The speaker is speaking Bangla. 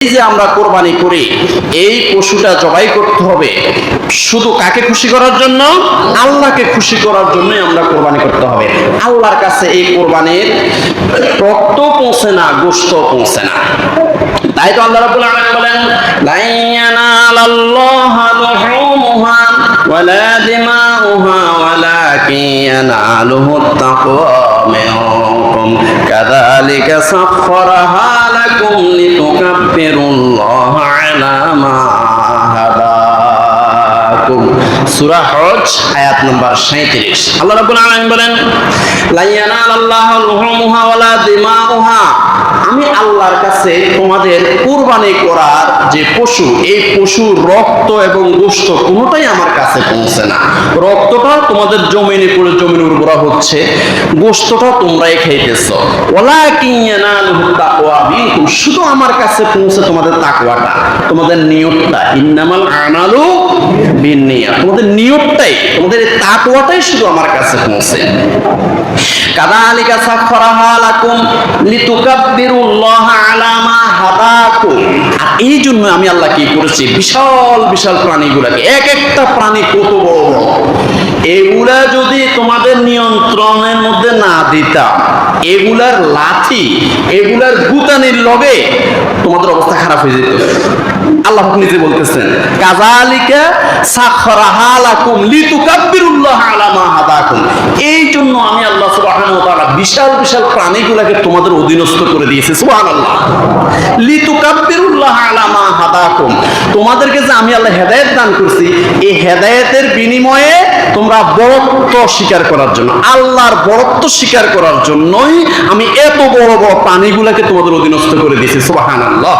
যে আমরা কোরবানি করি, এই পশুটা জবাই করতে হবে। শুধু কাকে খুশি করার জন্য? আল্লাহকে খুশি করার জন্যই আমরা কোরবানি করতে হবে। আল্লাহর কাছে এই কোরবানির রক্ত পৌঁছে না গোস্ত পৌঁছে না। তাই তো আল্লাহ রাব্বুল আলামিন বলেন লা ইয়ানালাল্লাহা লুহুমুহা ওয়ালা দিমাউহা ওয়ালাকিন ইয়ানালুহুত তাকওয়া মিনকুম। কাযালিকা সাখখারাহা লাকুম লিতুকাব্বিরুল্লাহা আলা মা হাদাকুম সূরা হজ আয়াত নাম্বার 37 আল্লাহ রাব্বুল আলামিন বলেন, লা আমি আল্লাহর কাছে তোমাদের কুরবানি করার যে পশু, এই পশুর রক্ত এবং গোস্ত কোনোটাই আমার কাছে পৌঁছে না। রক্তটা তোমাদের জমিনে পড়ে, জমিন উর্বরা হচ্ছে। গোস্তটা তোমরাই খাইতেছ। ওলা শুধু আমার কাছে পৌঁছে তোমাদের তাকওয়াটা, তোমাদের নিয়তটা। ইন্নামাল আমালু বিন্নিয়াত তোমাদের নিয়তটাই, তোমাদের তাকওয়াটাই শুধু আমার কাছে পৌঁছে। কাদালিকা সাখরাহা লাকুম লিতুকাব্বিরুল্লাহ আল্লাহ নিয়ন্ত্রণের মধ্যে না দিতাম এগুলার এগুলার গুতানির লবে তোমাদের অবস্থা খারাপ হয়ে যেত। আল্লাহ নিজে বলতেছেন কাজালিকা হাদাকুম এই জন্য আমি আল্লাহ সুবহানাহু ওয়া তাআলা বিশাল বিশাল প্রাণীগুলাকে তোমাদের অধীনস্থ করে দিয়েছি। সুবহানাল্লাহ। লিতুকাব্বিরুল্লাহ আলা মা হাদাকুম। তোমাদেরকে যে আমি আল্লাহ হেদায়েত দান করছি, এই হেদায়েতের বিনিময়ে তোমরা বড়ত্ব স্বীকার করার জন্য, আল্লাহর বড়ত্ব স্বীকার করার জন্যই আমি এত বড় বড় প্রাণীগুলাকে তোমাদের অধীনস্থ করে দিয়েছি। সুবহানাল্লাহ।